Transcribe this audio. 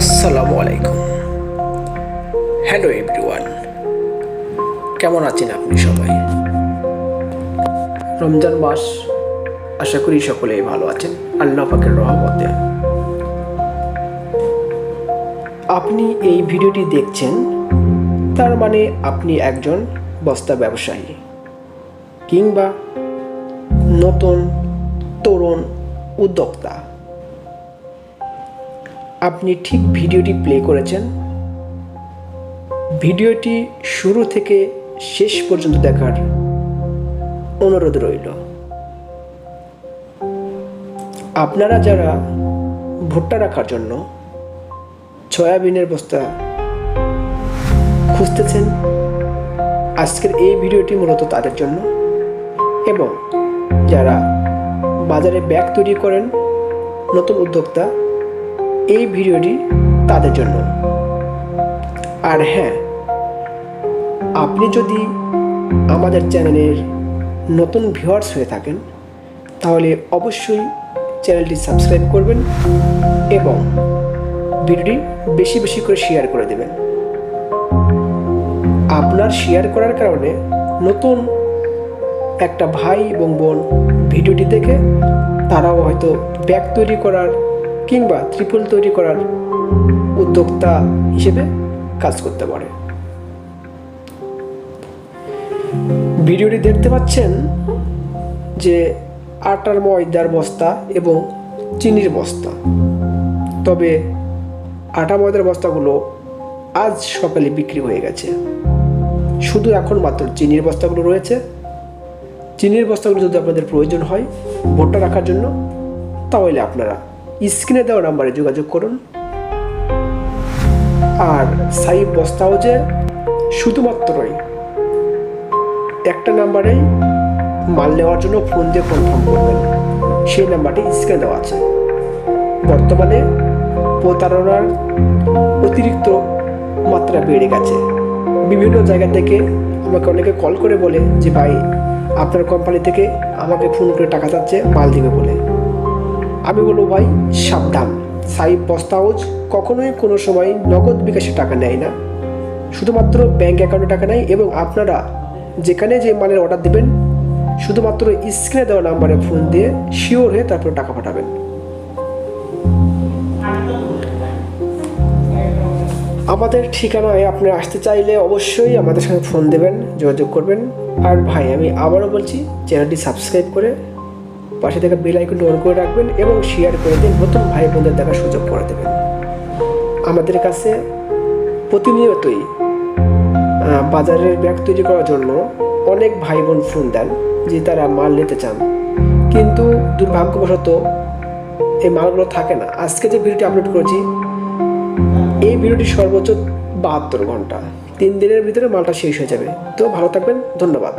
আসসালামু আলাইকুম। Hello everyone কেমন আছেন আপনি সবাই? রমজান মাস, আশা করি সকলেই ভালো আছেন। আল্লাহ পাকের রহমতে। আপনি এই ভিডিওটি দেখছেন, তার মানে আপনি একজন বস্তা ব্যবসায়ী কিংবা নতুন তরুণ উদ্যোক্তা। আপনি ঠিক ভিডিওটি প্লে করেছেন। ভিডিওটি শুরু থেকে শেষ পর্যন্ত দেখার অনুরোধ রইল। আপনারা যারা ভুট্টা রাখার জন্য সয়াবিনের বস্তা খুঁজতেছেন, আজকের এই ভিডিওটি মূলত তাদের জন্য। এবং যারা বাজারে ব্যাগ তৈরি করেন, নতুন উদ্যোক্তা এই ভিডিওটি তাদের জন্য। আর হ্যাঁ আপনি যদি আমাদের চ্যানেলের নতুন ভিউয়ার্স হয়ে থাকেন, তাহলে অবশ্যই চ্যানেলটি সাবস্ক্রাইব করবেন এবং ভিডিওটি বেশি বেশি করে শেয়ার করে দেবেন। আপনার শেয়ার করার কারণে নতুন একটা ভাই এবং বোন ভিডিওটি দেখে তারাও হয়তো ব্যাগ তৈরি করার কিংবা ত্রিপল তৈরি করার উদ্যোক্তা হিসেবে কাজ করতে পারে। ভিডিওটি দেখতে পাচ্ছেন যে আটার ময়দার বস্তা এবং চিনির বস্তা। তবে আটা ময়দার বস্তাগুলো আজ সকালে বিক্রি হয়ে গেছে। শুধু এখন মাত্র চিনির বস্তাগুলো রয়েছে। চিনির বস্তাগুলো যদি আপনাদের প্রয়োজন হয় ভুট্টা রাখার জন্য, তাহলে আপনারা স্ক্রিনে দেওয়া নাম্বারে যোগাযোগ করুন। আর সাইব বস্তাও যে শুধুমাত্রই একটা নাম্বারেই মাল নেওয়ার জন্য ফোন দিয়ে কনফার্ম করবেন। সেই নাম্বারটি স্ক্রিনে দেওয়া আছে। বর্তমানে প্রতারণার অতিরিক্ত মাত্রা বেড়ে গেছে। বিভিন্ন জায়গা থেকে আমাকে অনেকে কল করে বলে যে, ভাই, আপনার কোম্পানি থেকে আমাকে ফোন করে টাকা চাচ্ছে মাল দিবে বলে। আমি বলব ভাই, সাবধান। সাইব বস্তা হাউস কখনোই কোনো সময় নগদ বিকাশে টাকা নেয় না। শুধুমাত্র ব্যাংক অ্যাকাউন্টে টাকা নেয় এবং আপনারা যেখানে যে মালের অর্ডার দেবেন, শুধুমাত্র স্ক্রিনে দেওয়া নাম্বারে ফোন দিয়ে শিওর হয়ে তারপর টাকা পাঠাবেন। আমাদের ঠিকানায় আপনি আসতে চাইলে অবশ্যই আমাদের সঙ্গে ফোন দেবেন, যোগাযোগ করবেন। আর ভাই, আমি আবারও বলছি, চ্যানেলটি সাবস্ক্রাইব করে পাশে থেকে বেল আইকনটি অন করে রাখবেন এবং শেয়ার করে দিন নতুন ভাই বোনদের দেখার সুযোগ করে দেবেন। আমাদের কাছে প্রতিনিয়তই বাজারের ব্যাগ তৈরি করার জন্য অনেক ভাই বোন ফোন দেন যে তারা মাল নিতে চান। কিন্তু দুর্ভাগ্যবশত এই মালগুলো থাকে না। আজকে যে ভিডিওটি আপলোড করেছি, এই ভিডিওটি সর্বোচ্চ বাহাত্তর ঘণ্টা। তিন দিনের ভিতরে মালটা শেষ হয়ে যাবে। তো ভালো থাকবেন, ধন্যবাদ।